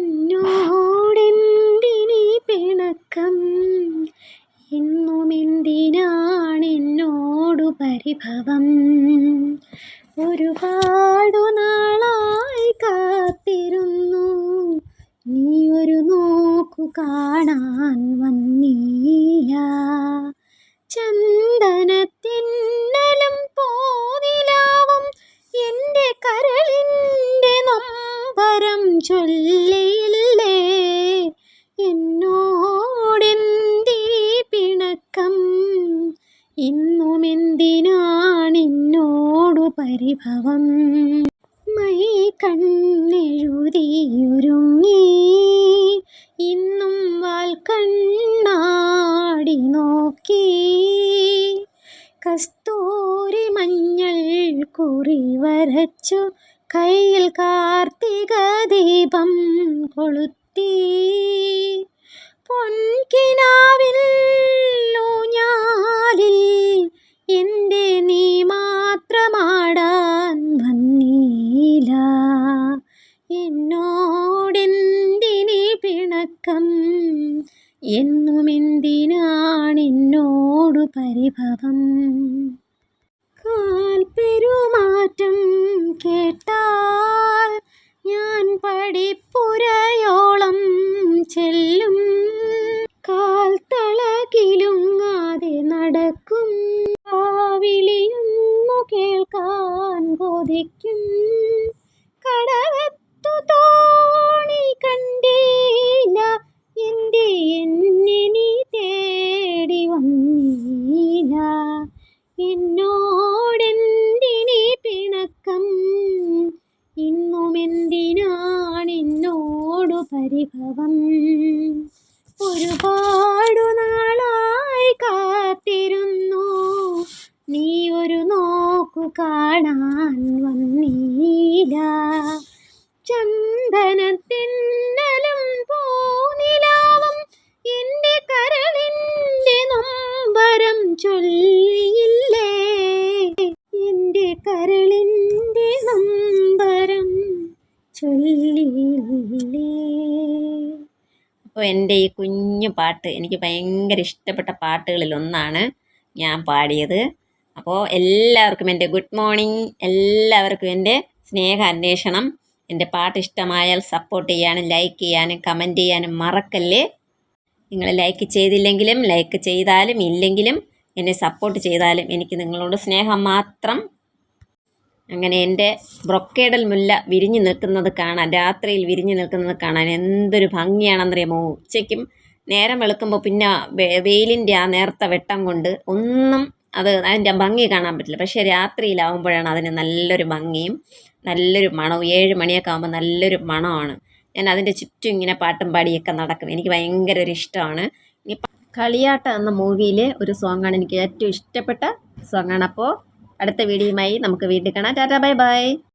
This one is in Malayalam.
എന്നോടെന്തിനീ പിണക്കം? എന്നുമെന്തിനാണെന്നോടു പരിഭവം? ഒരുപാടു നാളായി കാത്തിരുന്നു. നീ ഒരു നോക്കു കാണാൻ വന്നീല. ചന്ദനത്തിന്നലും പോതിലാവും എന്റെ കരളിന്റെ നൊമ്പരം ചൊല്ലിയില്ലേ പരിഭവം മൈ കണ്ണെഴുതിയുരുങ്ങി. ഇന്നും വാൽ കണ്ണാടി നോക്കി. കസ്തൂരി മഞ്ഞൾ കുറി വരച്ചു. കയ്യിൽ കാർത്തിക ദീപം കൊളുത്തി. എന്നുമെന്തിനാണെന്നോടു പരിഭവം. കാൽപ്പെരുമാറ്റം കേട്ടാൽ ഞാൻ പടിപ്പുരയോളം ചെല്ലും. കാൽ തളകിലുങ്ങാതെ നടക്കും. കേൾക്കാൻ ഒരുപാടു നാളായി കാത്തിരുന്നു. നീ ഒരു നോക്കു കാണാൻ വന്നീല. ചന്ദനത്തിന്നലും പൂനിലാവും എന്റെ കരളിന്റെ നൊമ്പരം ചൊല്ലിയില്ലേ? എന്റെ കരളിന്റെ നൊമ്പരം ചൊല്ലിയില്ലേ? അപ്പോൾ എന്റെ ഈ കുഞ്ഞു പാട്ട് എനിക്ക് ഭയങ്കര ഇഷ്ടപ്പെട്ട പാട്ടുകളിലൊന്നാണ് ഞാൻ പാടിയത്. അപ്പോൾ എല്ലാവർക്കും എന്റെ ഗുഡ് മോർണിംഗ് എല്ലാവർക്കും എന്റെ സ്നേഹ അന്വേഷണം എന്റെ പാട്ട് ഇഷ്ടമായാൽ സപ്പോർട്ട് ചെയ്യാനും ലൈക്ക് ചെയ്യാനും കമന്റ് ചെയ്യാനും മറക്കല്ലേ? നിങ്ങൾ ലൈക്ക് ചെയ്തില്ലെങ്കിലും ലൈക്ക് ചെയ്താലും ഇല്ലെങ്കിലും എന്നെ സപ്പോർട്ട് ചെയ്താലും എനിക്ക് നിങ്ങളോട് സ്നേഹം മാത്രം അങ്ങനെ എന്റെ ബ്രൊക്കേഡൽ മുല്ല വിരിഞ്ഞു നിൽക്കുന്നത് കാണാൻ രാത്രിയിൽ വിരിഞ്ഞു നിൽക്കുന്നത് കാണാൻ എന്തൊരു ഭംഗിയാണെന്നറിയാമോ? ഉച്ചയ്ക്കും നേരം വെളുക്കുമ്പോൾ പിന്നെ വെയിലിന്റെ ആ നേർത്ത വെട്ടം കൊണ്ട് ഒന്നും അത് അതിന്റെ ഭംഗി കാണാൻ പറ്റില്ല. പക്ഷേ രാത്രിയിലാവുമ്പോഴാണ് അതിന് നല്ലൊരു ഭംഗിയും നല്ലൊരു മണവും. ഏഴ് മണിയൊക്കെ ആകുമ്പോൾ നല്ലൊരു മണമാണ്. ഞാൻ അതിന്റെ ചുറ്റും ഇങ്ങനെ പാട്ടും പാടിയൊക്കെ നടക്കും. എനിക്ക് ഭയങ്കര ഒരു ഇഷ്ടമാണ്. ഇനി കളിയാട്ടം എന്ന മൂവിയിലെ ഒരു സോങ്ങാണ് എനിക്ക് ഏറ്റവും ഇഷ്ടപ്പെട്ട സോങ്ങാണ്. അപ്പോൾ അടുത്ത വീഡിയോയുമായി നമുക്ക് വീണ്ടും കാണാം. Tata bye bye.